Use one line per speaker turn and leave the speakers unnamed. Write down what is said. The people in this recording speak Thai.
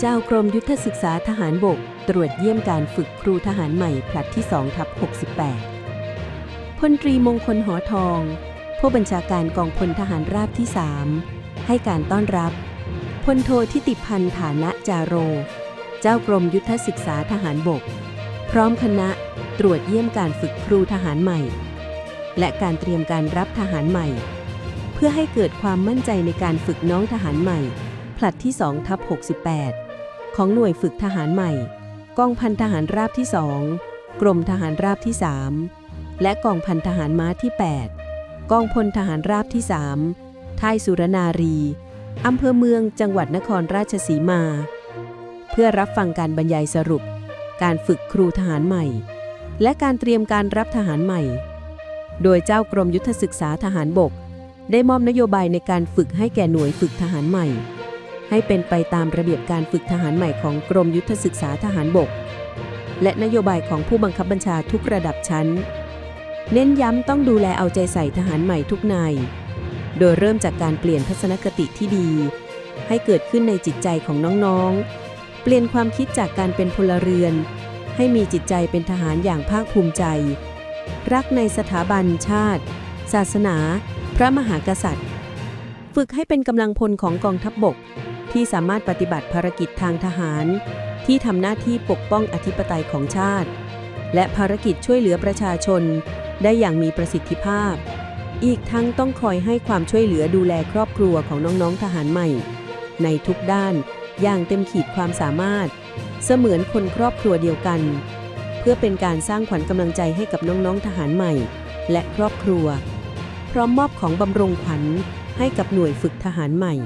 เจ้ากรมยุทธศึกษาทหารบก ตรวจเยี่ยมการฝึกครูทหารใหม่ผลัดที่2ทับ68 พลตรีมงคลหอทอง ผู้บัญชาการกองพลทหารราบที่ 3 ให้การต้อนรับ พลโททิติพันธ์ฐานะจาโร เจ้ากรมยุทธศึกษาทหารบก พร้อมคณะตรวจเยี่ยมการฝึกครูทหารใหม่ และการเตรียมการรับทหารใหม่ เพื่อให้เกิดความมั่นใจในการฝึกน้องทหารใหม่ผลัดที่2ทับ68 ของหน่วยฝึกทหารใหม่ กองพันทหารราบที่2กรมทหารราบที่ 3 และกองพันทหารม้าที่ 8 กองพลทหารราบที่ 3ท่ายสุรนารี อำเภอเมืองจังหวัดนครราชสีมา เพื่อรับฟังการบรรยายสรุป การฝึกครูทหารใหม่ และการเตรียมการรับทหารใหม่ โดยเจ้ากรมยุทธศึกษาทหารบก ได้มอบนโยบายในการฝึกให้แก่หน่วยฝึกทหารใหม่ ให้เป็นไปตามระเบียบการฝึกทหารใหม่ของกรมยุทธศึกษาทหารบก และนโยบายของผู้บังคับบัญชาทุกระดับชั้น เน้นย้ำต้องดูแลเอาใจใส่ทหารใหม่ทุกนาย โดยเริ่มจากการเปลี่ยนทัศนคติที่ดี ให้เกิดขึ้นในจิตใจของน้องๆ เปลี่ยนความคิดจากการเป็นพลเรือน ให้มีจิตใจเป็นทหารอย่างภาคภูมิใจ รักในสถาบันชาติ ศาสนา พระมหากษัตริย์ ฝึกให้เป็นกำลังพลของกองทัพบบก ที่สามารถปฏิบัติภารกิจทางทหาร ที่ทำหน้าที่ปกป้องอธิปไตยของชาติ และภารกิจช่วยเหลือประชาชน ได้อย่างมีประสิทธิภาพ อีกทั้งต้องคอยให้ความช่วยเหลือดูแลครอบครัวของน้องๆทหารใหม่ ในทุกด้านอย่างเต็มขีดความสามารถ เสมือนคนครอบครัวเดียวกัน เพื่อเป็นการสร้างขวัญกำลังใจให้กับน้องๆทหารใหม่ และครอบครัว พร้อมมอบของบำรุงขวัญให้กับหน่วยฝึกทหารใหม่